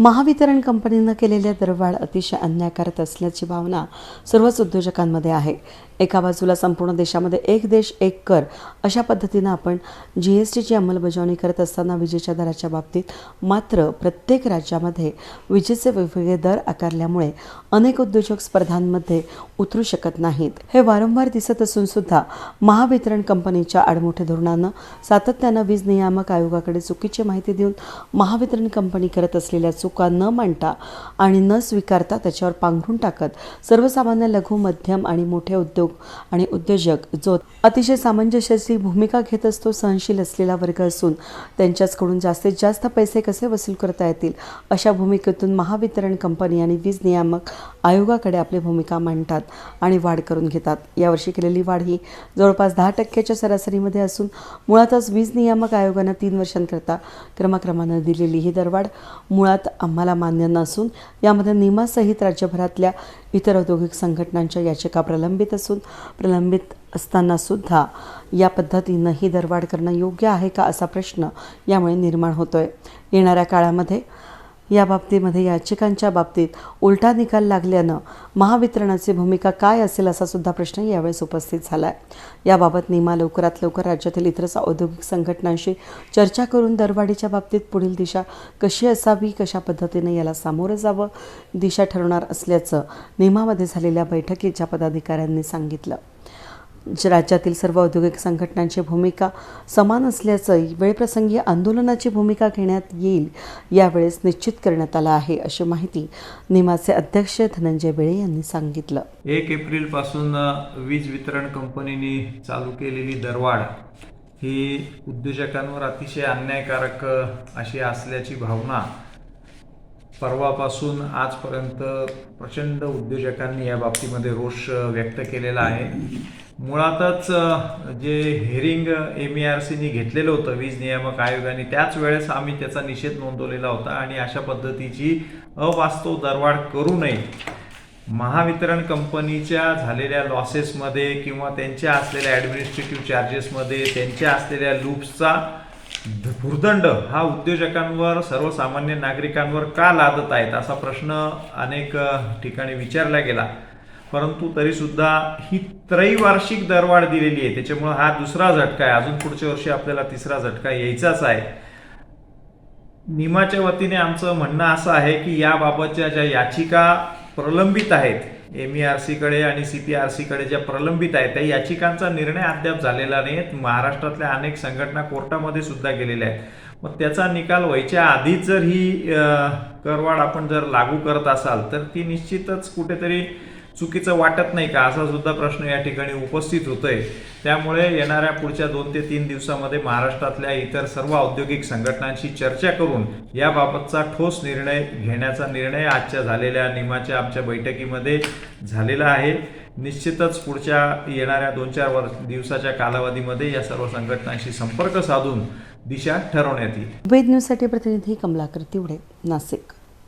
महावितरण कंपनीनं केलेल्या दरवाढ अतिशय अन्यायकारक असल्याची भावना सर्वच उद्योजकांमध्ये आहे. एका बाजूला संपूर्ण देशामध्ये एक देश एक कर अशा पद्धतीनं आपण जी एस टीची अंमलबजावणी करत असताना विजेच्या दराच्या बाबतीत मात्र प्रत्येक राज्यामध्ये विजेचे वेगवेगळे दर आकारल्यामुळे अनेक उद्योजक स्पर्धांमध्ये उतरू शकत नाहीत. हे वारंवार दिसत असून सुद्धा महावितरण कंपनीच्या आडमोठ्या धोरणानं सातत्यानं वीज नियामक आयोगाकडे चुकीची माहिती देऊन महावितरण कंपनी करत असलेल्या चुका न मांडता आणि न स्वीकारता त्याच्यावर पांघरून टाकत सर्वसामान्य लघु मध्यम आणि मोठे उद्योग आणि उद्योजक जो अतिशय सामंजस्याची भूमिका घेत असतो सहनशील असलेला वर्ग असून त्यांच्याचकडून जास्तीत जास्त पैसे कसे वसूल करता येतील? अशा भूमिकेतून महावितरण कंपनी आणि वीज नियामक आयोगाकडे आपली भूमिका मांडतात आणि वाढ करून घेतात. यावर्षी केलेली वाढ ही जवळपास दहा टक्क्याच्या सरासरीमध्ये असून मुळातच वीज नियामक आयोगानं तीन वर्षांकरता क्रमाक्रमानं दिलेली ही दरवाढ मुळात आम्हाला मान्य नसून यामध्ये नियमासहित राज्यभरातल्या इतर औद्योगिक संघटनांच्या याचिका प्रलंबित असून प्रलंबित असताना सुद्धा या पद्धतीनं ही दरवाढ करणं योग्य आहे का असा प्रश्न यामुळे निर्माण होतोय. येणाऱ्या काळामध्ये या बाबतीमध्ये याचिकांच्या बाबतीत उलटा निकाल लागल्यानं महावितरणाची भूमिका काय असेल असा सुद्धा प्रश्न यावेळेस उपस्थित झाला आहे याबाबत निमा लवकरात लवकर राज्यातील इतर औद्योगिक संघटनांशी चर्चा करून दरवाढीच्या बाबतीत पुढील दिशा कशी असावी कशा पद्धतीने याला सामोरं जावं दिशा ठरवणार असल्याचं निमामध्ये झालेल्या बैठकीच्या पदाधिकाऱ्यांनी सांगितलं. राज्यातील सर्व औद्योगिक संघटनांची भूमिका समान असल्याचं वेळप्रसंगी आंदोलनाची भूमिका घेण्यात येईल यावेळेस निश्चित करण्यात आलं आहे अशी माहिती निमाचे अध्यक्ष धनंजय बेळे यांनी सांगितलं. एक एप्रिलपासून वीज वितरण कंपनीने चालू केलेली दरवाढ ही उद्योजकांवर अतिशय अन्यायकारक अशी असल्याची भावना परवापासून आजपर्यंत प्रचंड उद्योजकांनी या बाबतीमध्ये रोष व्यक्त केलेला आहे. मुळातच जे हेरिंग एम ई आर सीनी घेतलेलं होतं वीज नियामक आयोगाने त्याच वेळेस आम्ही त्याचा निषेध नोंदवलेला होता आणि अशा पद्धतीची अवास्तव दरवाढ करू नये. महावितरण कंपनीच्या झालेल्या लॉसेसमध्ये किंवा त्यांच्या असलेल्या ॲडमिनिस्ट्रेटिव्ह चार्जेसमध्ये त्यांच्या असलेल्या लूप्सचा भुर्दंड हा उद्योजकांवर सर्वसामान्य नागरिकांवर का लादत आहेत असा प्रश्न अनेक ठिकाणी विचारला गेला. परंतु तरीसुद्धा ही त्रैवार्षिक दरवाढ दिलेली आहे. त्याच्यामुळं हा दुसरा झटका आहे. अजून पुढच्या वर्षी आपल्याला तिसरा झटका यायचाच आहे. निमाच्या वतीने आमचं म्हणणं असं आहे की याबाबतच्या ज्या याचिका प्रलंबित आहेत एम ई आर सीकडे आणि सी पी आर सीकडे ज्या प्रलंबित आहेत त्या याचिकांचा निर्णय अद्याप झालेला नाही महाराष्ट्रातल्या अनेक संघटना कोर्टामध्ये सुद्धा गेलेल्या आहेत. मग त्याचा निकाल व्हायच्या आधीच जर ही करवाढ आपण जर लागू करत असाल तर ती निश्चितच कुठेतरी चुकीचं वाटत नाही का? असा सुद्धा प्रश्न या ठिकाणी उपस्थित होतोय. त्यामुळे येणाऱ्या पुढच्या दोन ते तीन दिवसामध्ये महाराष्ट्रातल्या इतर सर्व औद्योगिक संघटनांशी चर्चा करून याबाबतचा ठोस निर्णय घेण्याचा निर्णय आजच्या झालेल्या निमाच्या आमच्या बैठकीमध्ये झालेला आहे. निश्चितच पुढच्या येणाऱ्या दोन चार वर्ष दिवसाच्या कालावधीमध्ये या सर्व संघटनांशी संपर्क साधून दिशा ठरवण्यात येईल. वेद न्यूजसाठी प्रतिनिधी कमलाकर तिवडे नाशिक.